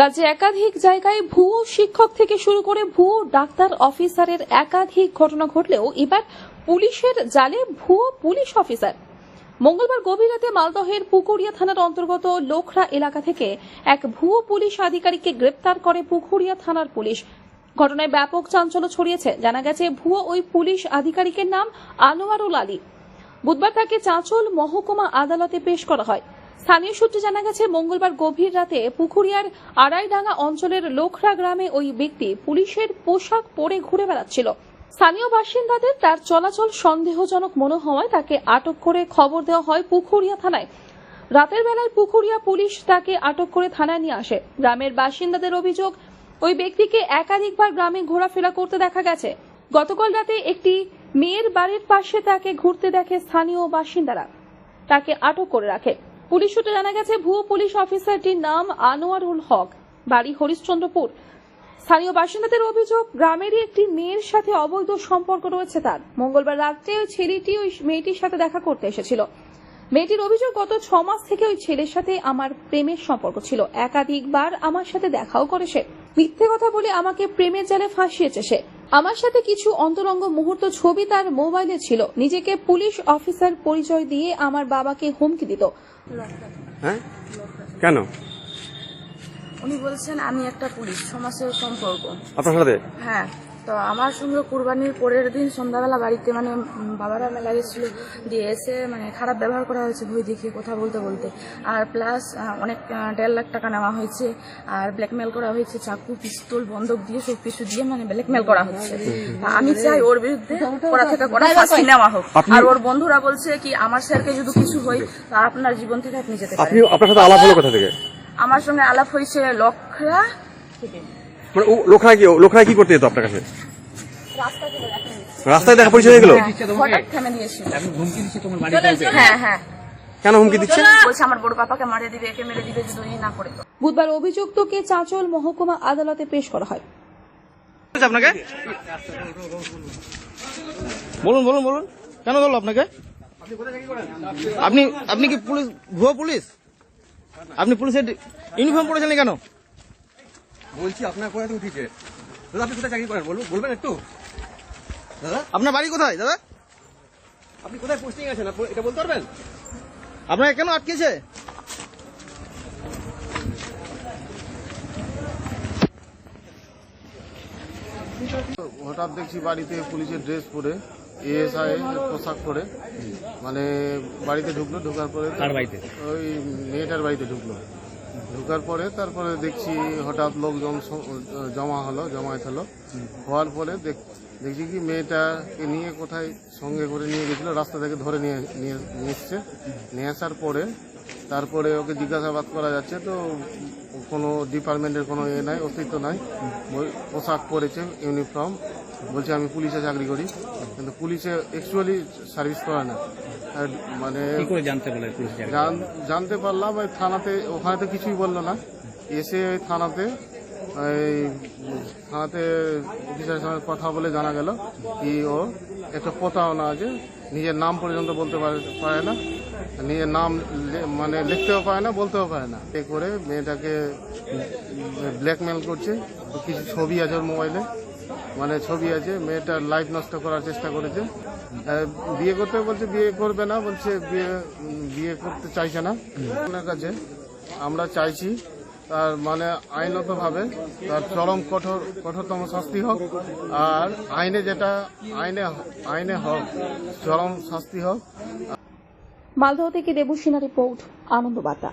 রাজ্যে একাধিক জায়গায় ভুয়ো শিক্ষক থেকে শুরু করে ভুয়ো ডাক্তার অফিসারের একাধিক ঘটনা ঘটলেও এবার পুলিশের জালে ভুয়ো পুলিশ অফিসার। মঙ্গলবার গভীর রাতে মালদহের পুকুরিয়া থানার অন্তর্গত লোখরা এলাকা থেকে এক ভুয়ো পুলিশ আধিকারিককে গ্রেপ্তার করে পুকুরিয়া থানার পুলিশ। ঘটনায় ব্যাপক চাঞ্চল্য ছড়িয়েছে। জানা গেছে ভুয়ো ওই পুলিশ আধিকারিকের নাম আনোয়ারুল আলী। বুধবার তাকে চাঁচল মহকুমা আদালতে পেশ করা হয়। স্থানীয় সূত্রে জানা গেছে, মঙ্গলবার গভীর রাতে পুকুরিয়ার আড়াইডাঙ্গা অঞ্চলের লোখরা গ্রামে ওই ব্যক্তি পুলিশের পোশাক পরে ঘুরে বেড়াচ্ছিল। স্থানীয় বাসিন্দাদের তার চলাচল সন্দেহজনক মনে হওয়ায় তাকে আটক করে খবর দেওয়া হয় পুকুরিয়া থানায়। রাতের বেলায় পুকুরিয়া পুলিশ তাকে আটক করে থানায় নিয়ে আসে। গ্রামের বাসিন্দাদের অভিযোগ, ওই ব্যক্তিকে একাধিকবার গ্রামে ঘোরাফেরা করতে দেখা গেছে। গতকাল রাতে একটি মেয়ের বাড়ির পাশে তাকে ঘুরতে দেখে স্থানীয় বাসিন্দারা তাকে আটক করে রাখে। পুলিশ সূত্রে জানা গেছে, ভুয়ো পুলিশ অফিসারটির নাম আনোয়ারুল হক। বাড়ি হরিশ্চন্দ্রপুর। স্থানীয় বাসিন্দাদের অভিযোগ, গ্রামেরই একটি মেয়ের সাথে অবৈধ সম্পর্ক রয়েছে তার। মঙ্গলবার রাত্রে ওই ছেলেটি ওই মেয়েটির সাথে দেখা করতে এসেছিল। মেয়েটির অভিযোগ, গত ছ মাস থেকে ওই ছেলের সাথে আমার প্রেমের সম্পর্ক ছিল। একাধিকবার আমার সাথে দেখাও করে সে মিথ্যে কথা বলে আমাকে প্রেমের জালে ফাঁসিয়েছে সে। আমার সাথে কিছু অন্তরঙ্গ মুহূর্ত ছবি তার মোবাইলে ছিল। নিজেকে পুলিশ অফিসার পরিচয় দিয়ে আমার বাবাকে হুমকি দিত। হ্যাঁ? কেন? উনি বলছেন আমি একটা পুলিশ সমাজের সম্পর্ক। আপনার সাথে? হ্যাঁ। তো আমার সঙ্গে কুরবানির পরের দিন সন্ধ্যাবেলা বাড়িতে মানে বাবারা মেলা গেছিল দিয়ে এসে মানে খারাপ ব্যবহার করা হয়েছে ভয় দেখিয়ে কথা বলতে বলতে। আর প্লাস অনেক দেড় লাখ টাকা নেওয়া হয়েছে আর ব্ল্যাকমেল করা হয়েছে চাকু পিস্তল বন্দুক দিয়ে সব কিছু দিয়ে মানে ব্ল্যাকমেল করা হচ্ছে। আমি চাই ওর বিরুদ্ধে করা থেকে করা ফাঁসি নেওয়া হোক। আর ওর বন্ধুরা বলছে কি আমার স্যারকে যদি কিছু হয় তা আপনার জীবন থেকে আপনি যেতে পারেন। আপনার সাথে আলাপ হলো কোথা থেকে? আমার সঙ্গে আলাপ হয়েছে লক্ষরা থেকে। মানে ও লোকরায় কি লোকরায় কি করতে যেত আপনার কাছে? রাস্তায় দেখা পরিচয় হয়ে গেল। হ্যাঁ হ্যাঁ। কেন হুমকি দিচ্ছে? আমার বড় পাপাকে মারে দিবে একে মেরে দিবে যদি না করে বুধবার অভিযুক্তকে চাঁচল মহকুমা আদালতে পেশ করা হয়। আপনাকে? বলুন বলুন বলুন। কেন ধরলো আপনাকে? আপনি আপনি কি পুলিশ ভুয়ো পুলিশ? আপনি পুলিশের ইউনিফর্ম পরেছেন কেন? বলছি আপনার কোথায় উঠিছে দাদা আপনি কোথায় চাকরি করেন? বলুন বলবেন একটু। দাদা? আপনার বাড়ি কোথায় দাদা? আপনি কোথায় পোস্টিং আছেন? এটা বলতে পারবেন? আপনাকে কেন আটকেছে? হঠাৎ দেখছি বাড়িতে পুলিশের ড্রেস পরে এএসআই পোশাক পরে মানে বাড়িতে ঢুকলো ঢোকার পরে কার বাড়িতে? ওই মেয়েটার বাড়িতে ঢুকলো। ঢোকার পরে তারপরে দেখছি হঠাৎ লোকজন জমা হলো, জমায়েত হলো। হওয়ার পরে দেখ- দেখছি কি মেয়েটাকে নিয়ে কোথায় সঙ্গে করে নিয়ে গেছিল, রাস্তা থেকে ধরে নিয়ে নিয়ে এসছে। নিয়ে আসার পরে তারপরে ওকে জিজ্ঞাসাবাদ করা যাচ্ছে, তো কোনো ডিপার্টমেন্টের কোনো এ নাই, অস্তিত্ব নাই। পোশাক পরেছে, ইউনিফর্ম। বলছে আমি পুলিশে চাকরি করি কিন্তু পুলিশে অ্যাকচুয়ালি সার্ভিস করে না। মানে জানতে জানতে পারলাম ওই থানাতে ওখানে তো কিছুই বলল না। এসে ওই থানাতে থানাতে অফিসারের সঙ্গে কথা বলে জানা গেল কি ও একটা প্রতারণা আছে নিজের নাম পর্যন্ত বলতে পারে না। নিজের নাম মানে লিখতেও পারে না বলতেও পারে না। এ করে মেয়েটাকে ব্ল্যাকমেল করছে কিছু ছবি আছে ওর মোবাইলে। মানে ছবি আছে মেয়েটার লাইফ নষ্ট করার চেষ্টা করেছে। বিয়ে করতে বলছে, বিয়ে করবে না, বলছে, বিয়ে বিয়ে করতে চাইছে না। ওনার কাছে আমরা চাইছি, তার মানে আইনতভাবে তার চরম কঠোর, কঠোরতম শাস্তি হোক, আর আইনে যেটা, আইনে আইনে হোক, চরম শাস্তি হোক। মালদহ থেকে দেবুসিনা রিপোর্ট আনন্দ বার্তা